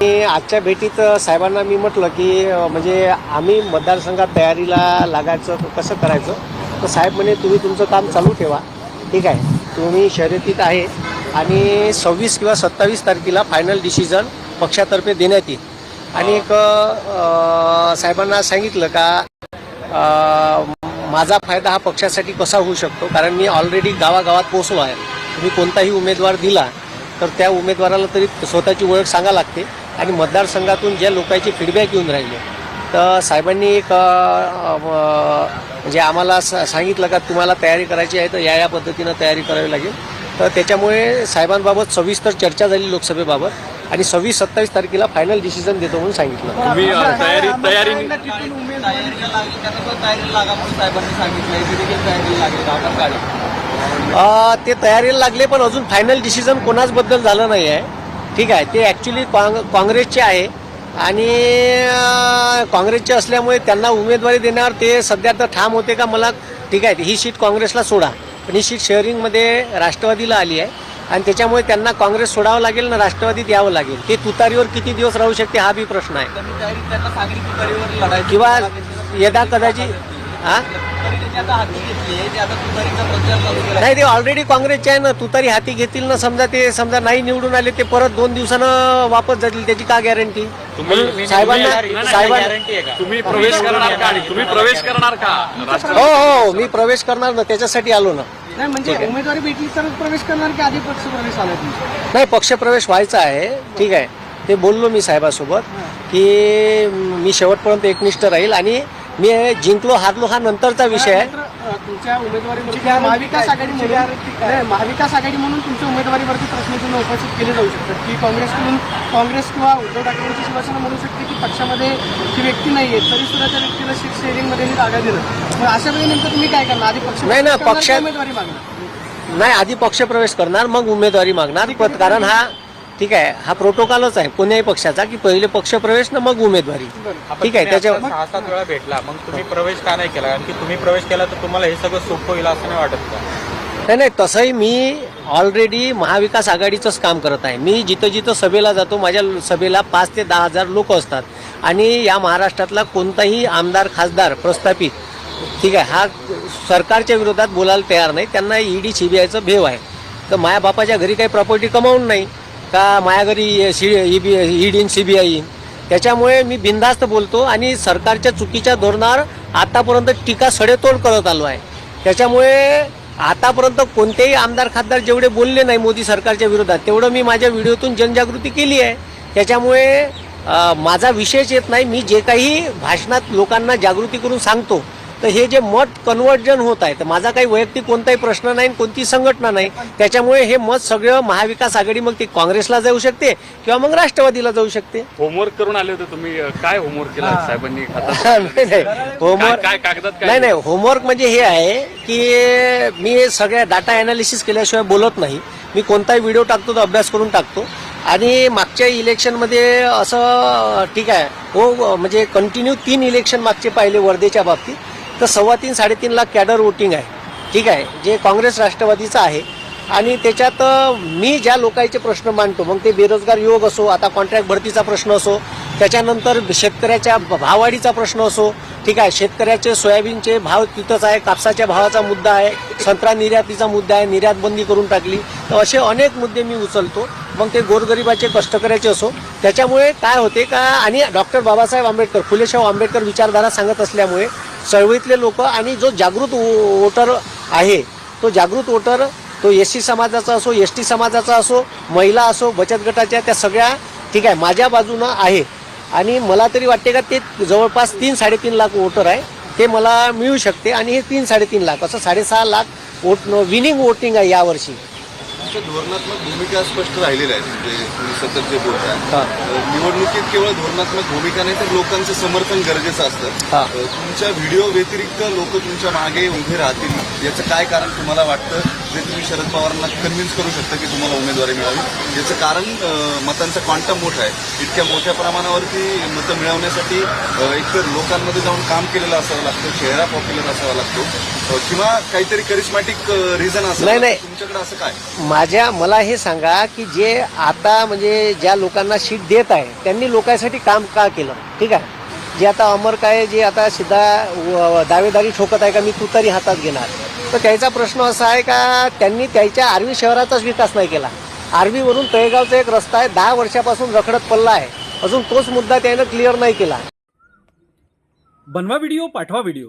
मी आजच्या भेटीत साहेबांना मी म्हटलं की म्हणजे आम्ही मतदारसंघात तयारीला लागायचं तर कसं करायचं? तर साहेब म्हणे तुम्ही तुमचं काम चालू ठेवा. ठीक आहे. तुम्ही शर्यतीत आहे आणि सव्वीस किंवा सत्तावीस तारखेला फायनल डिसिजन पक्षातर्फे देण्यात येईल. आणि एक साहेबांना सांगितलं का माझा फायदा हा पक्षासाठी कसा होऊ शकतो? कारण मी ऑलरेडी गावागावात पोचलो आहे. तुम्ही कोणताही उमेदवार दिला तर त्या उमेदवाराला तरी स्वतःची ओळख सांगा लागते. आणि मतदारसंघातून ज्या लोकांचे फीडबॅक येऊन राहिले तर साहेबांनी एक म्हणजे आम्हाला स- सांगितलं का तुम्हाला तयारी करायची आहे तर या या पद्धतीनं तयारी करावी लागेल. तर त्याच्यामुळे साहेबांबाबत सविस्तर चर्चा झाली लोकसभेबाबत आणि सव्वीस सत्तावीस तारखेला फायनल डिसिजन देतो म्हणून सांगितलं. तयारी तयारी तो तयारीला लागेल पण अजून फायनल डिसिजन कोणाच बद्दल झालं नाही आहे ठीक आहे. ते ॲक्च्युली काँग काँग्रेसचे आहे. आणि काँग्रेसचे असल्यामुळे त्यांना उमेदवारी देण्यावर ते सध्या तर ठाम होते का मला ठीक आहे. ही सीट काँग्रेसला सोडा. पण ही सीट शेअरिंगमध्ये राष्ट्रवादीला आली आहे. आणि त्याच्यामुळे त्यांना काँग्रेस सोडावं लागेल ना राष्ट्रवादीत यावं लागेल. ते तुतारीवर किती दिवस राहू शकते हा बी प्रश्न आहे. किंवा यदा कदाचित हां? नाही ते ऑलरेडी काँग्रेसचे आहे ना तुतारी हाती घेतील ना समजा ते समजा नाही निवडून आले ते परत दोन दिवसानं वापस जातील त्याची का गॅरंटी तुम्ही साहेबांना साहेबांना तुम्ही प्रवेश करणार का? तुम्ही प्रवेश करणार का? हो हो मी प्रवेश करणार ना त्याच्यासाठी आलो ना. नाही म्हणजे उमेदवारी भेटली तरच प्रवेश करणार की आधी पक्ष प्रवेश आला नाही पक्षप्रवेश व्हायचा आहे. ठीक आहे. ते बोललो मी साहेबासोबत की मी शेवटपर्यंत एकनिष्ठ राहील आणि मी जिंकलो हारलो हा नंतरचा विषय आहे. तुमच्या उमेदवारीवरती महाविकास आघाडी म्हणून नाही, महाविकास आघाडी म्हणून तुमच्या उमेदवारीवरती प्रश्नचिन्ह उपस्थित केले जाऊ शकतात. की काँग्रेसकडून काँग्रेस किंवा उद्धव ठाकरेंची शिवसेना म्हणू शकते की पक्षामध्ये ती व्यक्ती नाही आहे तरी सुद्धा त्या व्यक्तीला सीट शेअरिंगमध्ये मी जागा दिलं. मग अशा वेळी नेमकं तुम्ही काय करणार? आधी पक्ष नाही ना, करणार की पक्षात- उमेदवारी मागणार? नाही आधी पक्षप्रवेश करणार मग उमेदवारी मागणार पण कारण हा ठीक आहे. हा प्रोटोकॉलच आहे. कोण्याही पक्षाचा की पहिले पक्षप्रवेश ना मग उमेदवारी. ठीक आहे. त्याच्या सहा सात वेळा भेटला. मग तुम्ही प्रवेश का नाही केला? कारण की तुम्ही प्रवेश केला तर तुम्हाला हे सगळं सोपं होईल असं नाही वाटत का? नाही नाही. तसंही मी ऑलरेडी महाविकास आघाडीचंच काम करत आहे. मी जिथं जिथं सभेला जातो माझ्या सभेला पाच ते दहा हजार लोक असतात. आणि या महाराष्ट्रातला कोणताही आमदार खासदार प्रस्थापित ठीक आहे हा सरकारच्या विरोधात बोलायला तयार नाही. त्यांना ईडी सीबीआयचं भेव आहे. तर माझ्या बापाच्या घरी काही प्रॉपर्टी कमावून नाही. का माझ्या घरी सी ई बी ईडीन सी बी आय येईन? त्याच्यामुळे मी बिनधास्त बोलतो आणि सरकारच्या चुकीच्या धोरणावर आतापर्यंत टीका सडेतोड करत आलो आहे. त्याच्यामुळे आतापर्यंत कोणतेही आमदार खासदार जेवढे बोलले नाही मोदी सरकारच्या विरोधात तेवढं मी माझ्या व्हिडिओतून जनजागृती केली आहे. त्याच्यामुळे माझा विषयच येत नाही. मी जे काही भाषणात लोकांना जागृती करून सांगतो तर हे जे मत कन्वर्जन होत आहे तर माझा काही वैयक्तिक कोणताही प्रश्न नाही कोणती संघटना नाही त्याच्यामुळे हे मत सगळं महाविकास आघाडी मग ते काँग्रेसला जाऊ शकते किंवा मग राष्ट्रवादीला जाऊ शकते. होमवर्क करून आले होते तुम्ही. काय होमवर्क केला साहेबांनी? नाही नाही. होमवर्क काय कागदात नाही नाही. होमवर्क म्हणजे हे आहे की मी सगळ्या डाटा ॲनालिसिस केल्याशिवाय बोलत नाही. मी कोणताही व्हिडिओ टाकतो तो अभ्यास करून टाकतो. आणि मागच्या इलेक्शनमध्ये असं ठीक आहे. हो म्हणजे कंटिन्यू तीन इलेक्शन मागचे पाहिले वर्धेच्या बाबतीत. तर सव्वा तीन साडेतीन लाख कॅडर वोटिंग आहे. ठीक आहे? जे काँग्रेस राष्ट्रवादीचं आहे. आणि त्याच्यात मी ज्या लोकांचे प्रश्न मांडतो मग ते बेरोजगार युवक असो आता कॉन्ट्रॅक्ट भरतीचा प्रश्न असो त्याच्यानंतर शेतकऱ्याच्या भाववाढीचा प्रश्न असो ठीक आहे? शेतकऱ्याचे सोयाबीनचे भाव तिथंच आहे कापसाच्या भावाचा मुद्दा आहे संत्रा निर्यातीचा मुद्दा आहे निर्यात बंदी करून टाकली. तर असे अनेक मुद्दे मी उचलतो. मग ते गोरगरिबाचे कष्टकऱ्याचे असो. त्याच्यामुळे काय होते का आणि डॉक्टर बाबासाहेब आंबेडकर फुलेशाह आंबेडकर विचारधारा सांगत असल्यामुळे चळवळीतले लोक आणि जो जागृत वो- वोटर आहे तो जागृत वोटर तो एस सी समाजाचा असो एस टी समाजाचा असो महिला असो बचत गटाच्या त्या सगळ्या ठीक आहे माझ्या बाजूनं आहे. आणि मला तरी वाटते का ते जवळपास तीन साडेतीन लाख वोटर आहे ते मला मिळू शकते. आणि हे तीन साडेतीन लाख असं साडेसहा लाख वोट विनिंग वोटिंग आहे यावर्षी. तुमच्या धोरणात्मक भूमिका स्पष्ट राहिलेल्या आहेत. म्हणजे तुम्ही सतत जे बोलताय. हा. अ, निवडणुकीत केवळ धोरणात्मक भूमिका नाही तर लोकांचं समर्थन गरजेचं असतं. तुमच्या व्हिडिओ व्यतिरिक्त लोक तुमच्या मागे उभे राहतील. याचं काय कारण तुम्हाला वाटतं? जे तुम्ही शरद पवारांना कन्व्हिन्स करू शकता की तुम्हाला उमेदवारी मिळावी. याचं कारण मतांचा क्वांटम मोठा आहे. इतक्या मोठ्या प्रमाणावरती मतं मिळवण्यासाठी एकतर लोकांमध्ये जाऊन काम केलेलं असावं लागतं चेहरा पॉप्युलर असावा लागतो. किंवा काहीतरी करिस्मॅटिक रिझन असेल नाही, नाही. तुमच्याकडे असं काय? माझ्या मला हे सांगा की जे आता म्हणजे ज्या लोकांना शीट देत आहे त्यांनी लोकांसाठी काम का केलं? ठीक आहे? जे आता अमर काय जे आता सिद्धा दावेदारी ठोकत आहे का मी तुतारी हातात घेणार. तर त्याचा प्रश्न असा आहे का त्यांनी त्याच्या आर्वी शहराचाच विकास नाही केला. आर्वीवरून तळेगावचा एक रस्ता आहे दहा वर्षापासून रखडत पडला आहे. अजून तोच मुद्दा त्यानं क्लिअर नाही केला. बनवा व्हिडिओ पाठवा व्हिडिओ